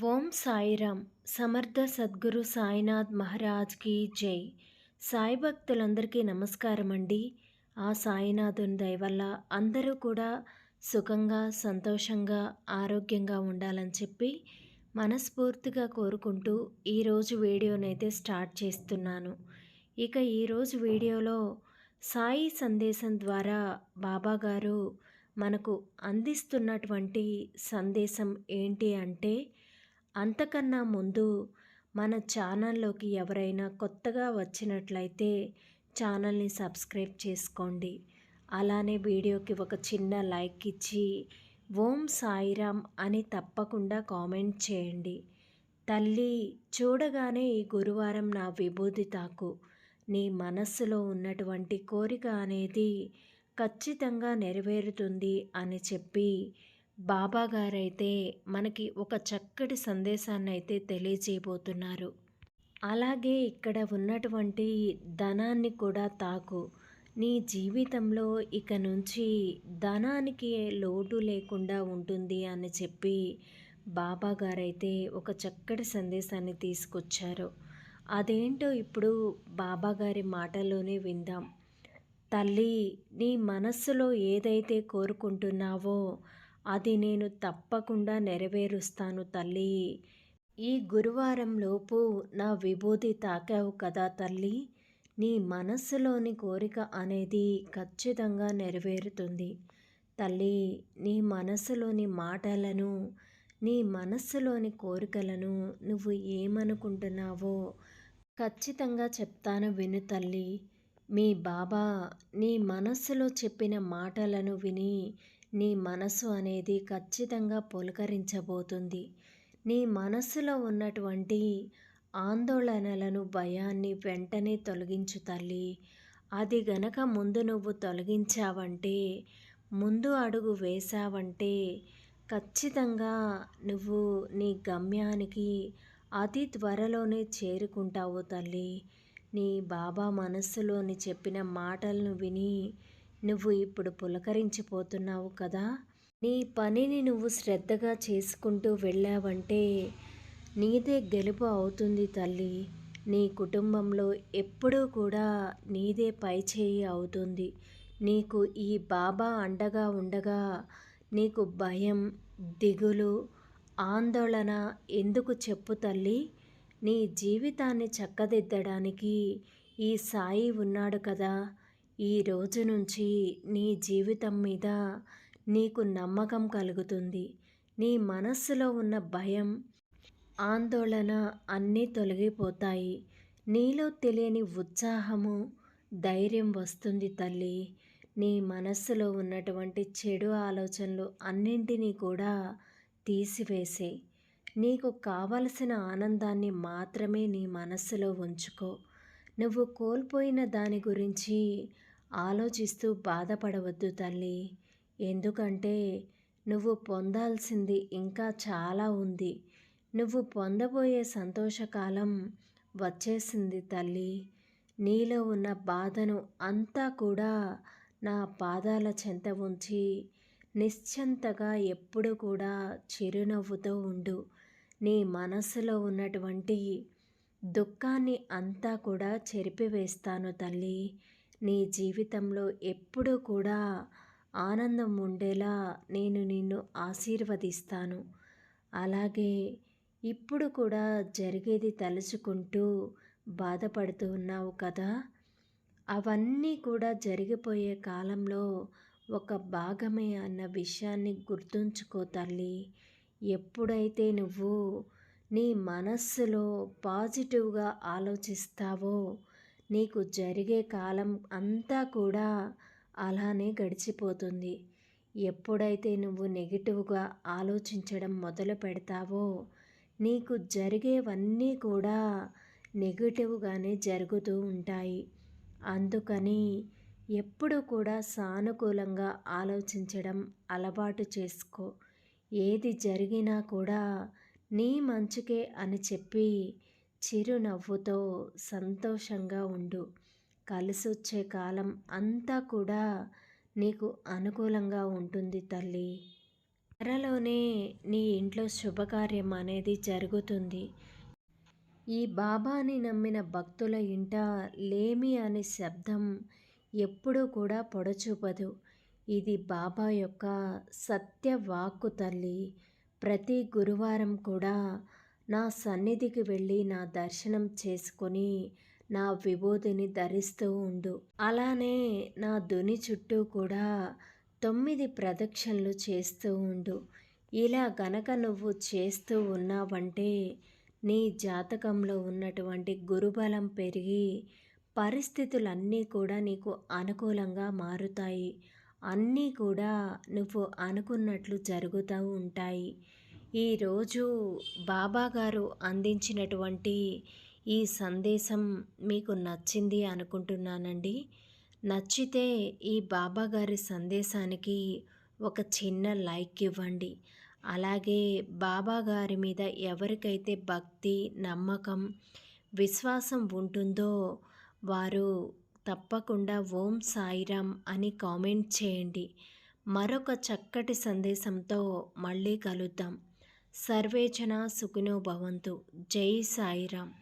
ఓం సాయిరామ్ సమర్థ సద్గురు సాయినాథ్ మహారాజ్కి జై. సాయి భక్తులందరికీ నమస్కారం అండి ఆ సాయినాథుని దయవల్ల అందరూ కూడా సుఖంగా సంతోషంగా ఆరోగ్యంగా ఉండాలని చెప్పి మనస్ఫూర్తిగా కోరుకుంటూ ఈరోజు వీడియోనైతే స్టార్ట్ చేస్తున్నాను. ఇక ఈరోజు వీడియోలో సాయి సందేశం ద్వారా బాబాగారు మనకు అందిస్తున్నటువంటి సందేశం ఏంటి అంటే అంతకన్నా ముందు మన ఛానల్లోకి ఎవరైనా కొత్తగా వచ్చినట్లయితే ఛానల్ని సబ్స్క్రైబ్ చేసుకోండి. అలానే వీడియోకి ఒక చిన్న లైక్ ఇచ్చి ఓం సాయిరామ్ అని తప్పకుండా కామెంట్ చేయండి. తల్లి చూడగానే ఈ గురువారం నా విభూతి తాకు. నీ మనస్సులో ఉన్నటువంటి కోరిక అనేది ఖచ్చితంగా నెరవేరుతుంది అని చెప్పి బాబా గారైతే మనకి ఒక చక్కటి సందేశాన్ని అయితే తెలియజేయబోతున్నారు. అలాగే ఇక్కడ ఉన్నటువంటి ధనాన్ని కూడా తాకు. నీ జీవితంలో ఇక నుంచి ధనానికి లోటు లేకుండా ఉంటుంది అని చెప్పి బాబా గారైతే ఒక చక్కటి సందేశాన్ని తీసుకొచ్చారు. అదేంటో ఇప్పుడు బాబా గారి మాటల్లోనే విందాం. తల్లి నీ మనస్సులో ఏదైతే కోరుకుంటున్నావో అది నేను తప్పకుండా నెరవేరుస్తాను తల్లి. ఈ గురువారంలోపు నా విభూతి తాకావు కదా తల్లి. నీ మనస్సులోని కోరిక అనేది ఖచ్చితంగా నెరవేరుతుంది. తల్లి నీ మనస్సులోని మాటలను నీ మనస్సులోని కోరికలను నువ్వు ఏమనుకుంటున్నావో ఖచ్చితంగా చెప్తాను విను తల్లి. మీ బాబా నీ మనస్సులో చెప్పిన మాటలను విని నీ మనసు అనేది ఖచ్చితంగా పులకరించబోతుంది. నీ మనస్సులో ఉన్నటువంటి ఆందోళనలను భయాన్ని వెంటనే తొలగించు తల్లి. అది గనక ముందు నువ్వు తొలగించావంటే ముందు అడుగు వేశావంటే ఖచ్చితంగా నువ్వు నీ గమ్యానికి అతి త్వరలోనే చేరుకుంటావు తల్లి. నీ బాబా మనస్సులోని చెప్పిన మాటలను విని నువ్వు ఇప్పుడు పులకరించిపోతున్నావు కదా? నీ పనిని నువ్వు శ్రద్ధగా చేసుకుంటూ వెళ్ళావంటే నీదే గెలుపు అవుతుంది తల్లి. నీ కుటుంబంలో ఎప్పుడూ కూడా నీదే పైచేయి అవుతుంది. నీకు ఈ బాబా అండగా ఉండగా నీకు భయం దిగులు ఆందోళన ఎందుకు చెప్పు తల్లి? నీ జీవితాన్ని చక్కదిద్దడానికి ఈ సాయి ఉన్నాడు కదా. ఈ రోజు నుంచి నీ జీవితం మీద నీకు నమ్మకం కలుగుతుంది. నీ మనస్సులో ఉన్న భయం ఆందోళన అన్నీ తొలగిపోతాయి. నీలో తెలియని ఉత్సాహము ధైర్యం వస్తుంది తల్లి. నీ మనస్సులో ఉన్నటువంటి చెడు ఆలోచనలు అన్నింటినీ కూడా తీసివేసే. నీకు కావలసిన ఆనందాన్ని మాత్రమే నీ మనస్సులో ఉంచుకో. నువ్వు కోల్పోయిన దాని గురించి ఆలోచిస్తూ బాధపడవద్దు తల్లి. ఎందుకంటే నువ్వు పొందాల్సింది ఇంకా చాలా ఉంది. నువ్వు పొందబోయే సంతోషకాలం వచ్చేసింది తల్లి. నీలో ఉన్న బాధను అంతా కూడా నా పాదాల చెంత ఉంచి నిశ్చంతగా ఎప్పుడు కూడా చిరునవ్వుతో ఉండు. నీ మనసులో ఉన్నటువంటి దుఃఖాన్ని అంతా కూడా చెరిపివేస్తాను తల్లి. నీ జీవితంలో ఎప్పుడూ కూడా ఆనందం ఉండేలా నేను నిన్ను ఆశీర్వదిస్తాను. అలాగే ఇప్పుడు కూడా జరిగేది తలుచుకుంటూ బాధపడుతూ ఉన్నావు కదా. అవన్నీ కూడా జరిగిపోయే కాలంలో ఒక భాగమే అన్న విషయాన్ని గుర్తుంచుకో తల్లి. ఎప్పుడైతే నువ్వు నీ మనస్సులో పాజిటివ్గా ఆలోచిస్తావో నీకు జరిగే కాలం అంతా కూడా అలానే గడిచిపోతుంది. ఎప్పుడైతే నువ్వు నెగిటివ్గా ఆలోచించడం మొదలు పెడతావో నీకు జరిగేవన్నీ కూడా నెగిటివ్గానే జరుగుతూ ఉంటాయి. అందుకని ఎప్పుడు కూడా సానుకూలంగా ఆలోచించడం అలవాటు చేసుకో. ఏది జరిగినా కూడా నీ మంచుకే అని చెప్పి చిరునవ్వుతో సంతోషంగా ఉండు. కలిసొచ్చే కాలం అంతా కూడా నీకు అనుకూలంగా ఉంటుంది తల్లి. త్వరలోనే నీ ఇంట్లో శుభకార్యం అనేది జరుగుతుంది. ఈ బాబాని నమ్మిన భక్తుల ఇంట లేమి అనే శబ్దం ఎప్పుడూ కూడా పొడచూపదు. ఇది బాబా యొక్క సత్య వాక్కు తల్లి. ప్రతి గురువారం కూడా నా సన్నిధికి వెళ్ళి నా దర్శనం చేసుకొని నా విభూతిని ధరిస్తూ ఉండు. అలానే నా దుని చుట్టూ కూడా తొమ్మిది ప్రదక్షిణలు చేస్తూ ఉండు. ఇలా గనక నువ్వు చేస్తూ ఉన్నావంటే నీ జాతకంలో ఉన్నటువంటి గురుబలం పెరిగి పరిస్థితులన్నీ కూడా నీకు అనుకూలంగా మారుతాయి. అన్నీ కూడా నువ్వు అనుకున్నట్లు జరుగుతూ ఉంటాయి. ఈరోజు బాబాగారు అందించినటువంటి ఈ సందేశం మీకు నచ్చింది అనుకుంటున్నానండి. నచ్చితే ఈ బాబాగారి సందేశానికి ఒక చిన్న లైక్ ఇవ్వండి. అలాగే బాబా గారి మీద ఎవరికైతే భక్తి నమ్మకం విశ్వాసం ఉంటుందో వారు తప్పకుండా ఓం సాయిరామ్ అని కామెంట్ చేయండి. మరొక చక్కటి సందేశంతో మళ్ళీ కలుద్దాం. సర్వేచన సుఖినో భవంతు. జై సాయిరామ్.